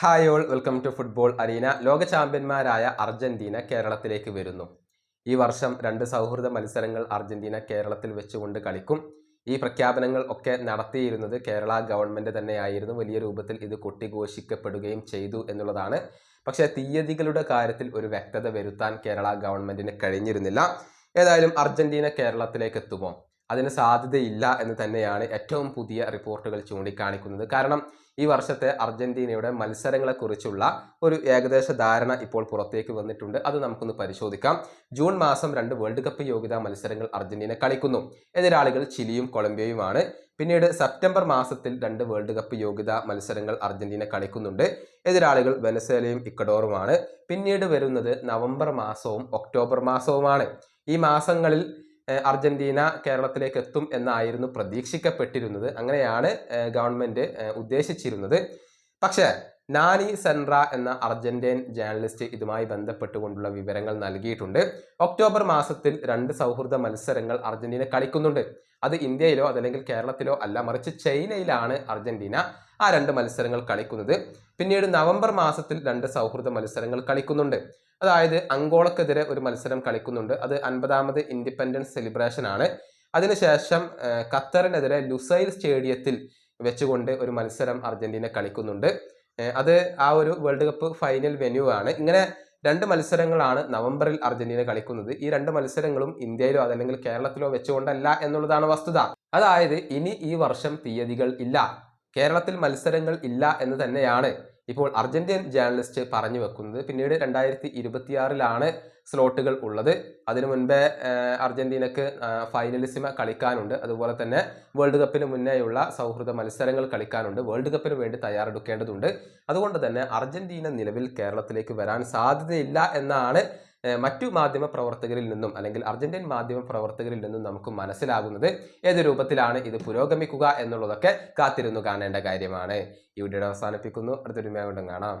Hi all welcome to football arena ലോക ചാമ്പ്യന്മാരായ Argentina കേരളത്തിലേക്ക് വരുന്നു. ഈ വർഷം രണ്ട് സൗഹൃദ മത്സരങ്ങൾ അർജന്റീന കേരളത്തിൽ വെച്ചുകൊണ്ട് കളിക്കും. ഈ പ്രഖ്യാപനങ്ങൾ ഒക്കെ നടത്തിയിരുന്നത് കേരള ഗവൺമെന്റ് തന്നെയായിരുന്നു. വലിയ രൂപത്തിൽ ഇത് കൊട്ടിഘോഷിക്കപ്പെടുകയും ചെയ്തു എന്നുള്ളതാണ്. പക്ഷേ തീയതികളുടെ കാര്യത്തിൽ ഒരു വ്യക്തത വരുത്താൻ കേരള ഗവൺമെന്റിന് കഴിഞ്ഞിരുന്നില്ല. ഏതായാലും അർജന്റീന കേരളത്തിലേക്ക് എത്തുമോ? അതിന് സാധ്യതയില്ല എന്ന് തന്നെയാണ് ഏറ്റവും പുതിയ റിപ്പോർട്ടുകൾ ചൂണ്ടിക്കാണിക്കുന്നത്. കാരണം ഈ വർഷത്തെ അർജന്റീനയുടെ മത്സരങ്ങളെക്കുറിച്ചുള്ള ഒരു ഏകദേശ ധാരണ ഇപ്പോൾ പുറത്തേക്ക് വന്നിട്ടുണ്ട്. അത് നമുക്കൊന്ന് പരിശോധിക്കാം. ജൂൺ മാസം രണ്ട് വേൾഡ് കപ്പ് യോഗ്യതാ മത്സരങ്ങൾ അർജന്റീന കളിക്കുന്നു. എതിരാളികൾ ചിലിയും കൊളംബിയയുമാണ്. പിന്നീട് സെപ്റ്റംബർ മാസത്തിൽ രണ്ട് വേൾഡ് കപ്പ് യോഗ്യതാ മത്സരങ്ങൾ അർജന്റീന കളിക്കുന്നുണ്ട്. എതിരാളികൾ വെനസേലയും ഇക്കഡോറുമാണ് പിന്നീട് വരുന്നത് നവംബർ മാസവും ഒക്ടോബർ മാസവുമാണ്. ഈ മാസങ്ങളിൽ അർജന്റീന കേരളത്തിലേക്ക് എത്തും എന്നായിരുന്നു പ്രതീക്ഷിക്കപ്പെട്ടിരുന്നത്. അങ്ങനെയാണ് ഗവൺമെന്റ് ഉദ്ദേശിച്ചിരുന്നത്. പക്ഷേ നാനി സെൻറ എന്ന അർജന്റീൻ ജേർണലിസ്റ്റ് ഇതുമായി ബന്ധപ്പെട്ടുകൊണ്ടുള്ള വിവരങ്ങൾ നൽകിയിട്ടുണ്ട്. ഒക്ടോബർ മാസത്തിൽ രണ്ട് സൗഹൃദ മത്സരങ്ങൾ അർജന്റീന കളിക്കുന്നുണ്ട്. അത് ഇന്ത്യയിലോ അതല്ലെങ്കിൽ കേരളത്തിലോ അല്ല മറിച്ച് ചൈനയിലാണ് അർജന്റീന ആ രണ്ട് മത്സരങ്ങൾ കളിക്കുന്നത്. പിന്നീട് നവംബർ മാസത്തിൽ രണ്ട് സൗഹൃദ മത്സരങ്ങൾ കളിക്കുന്നുണ്ട്. അതായത് അങ്കോളക്കെതിരെ ഒരു മത്സരം കളിക്കുന്നുണ്ട്. അത് അൻപതാമത് ഇൻഡിപെൻഡൻസ് സെലിബ്രേഷൻ ആണ്. അതിനുശേഷം ഖത്തറിനെതിരെ ലുസൈൽ സ്റ്റേഡിയത്തിൽ വെച്ചുകൊണ്ട് ഒരു മത്സരം അർജന്റീന കളിക്കുന്നുണ്ട്. അത് ആ ഒരു വേൾഡ് കപ്പ് ഫൈനൽ വെന്യൂ ആണ്. ഇങ്ങനെ രണ്ട് മത്സരങ്ങളാണ് നവംബറിൽ അർജന്റീന കളിക്കുന്നത്. ഈ രണ്ട് മത്സരങ്ങളും ഇന്ത്യയിലോ അതല്ലെങ്കിൽ കേരളത്തിലോ വെച്ചുകൊണ്ടല്ല എന്നുള്ളതാണ് വസ്തുത. അതായത് ഇനി ഈ വർഷം തീയതികൾ ഇല്ല. കേരളത്തിൽ മത്സരങ്ങൾ ഇല്ല എന്ന് തന്നെയാണ് ഇപ്പോൾ അർജന്റീൻ ജേർണലിസ്റ്റ് പറഞ്ഞു വെക്കുന്നത്. പിന്നീട് രണ്ടായിരത്തി ഇരുപത്തിയാറിലാണ് സ്ലോട്ടുകൾ ഉള്ളത്. അതിനു മുൻപേ അർജന്റീനക്ക് ഫൈനലിസിമ കളിക്കാനുണ്ട്. അതുപോലെ തന്നെ വേൾഡ് കപ്പിന് മുന്നേയുള്ള സൗഹൃദ മത്സരങ്ങൾ കളിക്കാനുണ്ട്. വേൾഡ് കപ്പിന് വേണ്ടി തയ്യാറെടുക്കേണ്ടതുണ്ട്. അതുകൊണ്ട് തന്നെ അർജന്റീന നിലവിൽ കേരളത്തിലേക്ക് വരാൻ സാധ്യതയില്ല എന്നാണ് മറ്റു മാധ്യമ പ്രവർത്തകരിൽ നിന്നും അല്ലെങ്കിൽ അർജന്റീൻ മാധ്യമ പ്രവർത്തകരിൽ നിന്നും നമുക്ക് മനസ്സിലാകുന്നത്. ഏത് രൂപത്തിലാണ് ഇത് പുരോഗമിക്കുക എന്നുള്ളതൊക്കെ കാത്തിരുന്നു കാണേണ്ട കാര്യമാണ്. ഈ വീഡിയോ അവസാനിപ്പിക്കുന്നു. അടുത്തൊരു മേഖല കാണാം.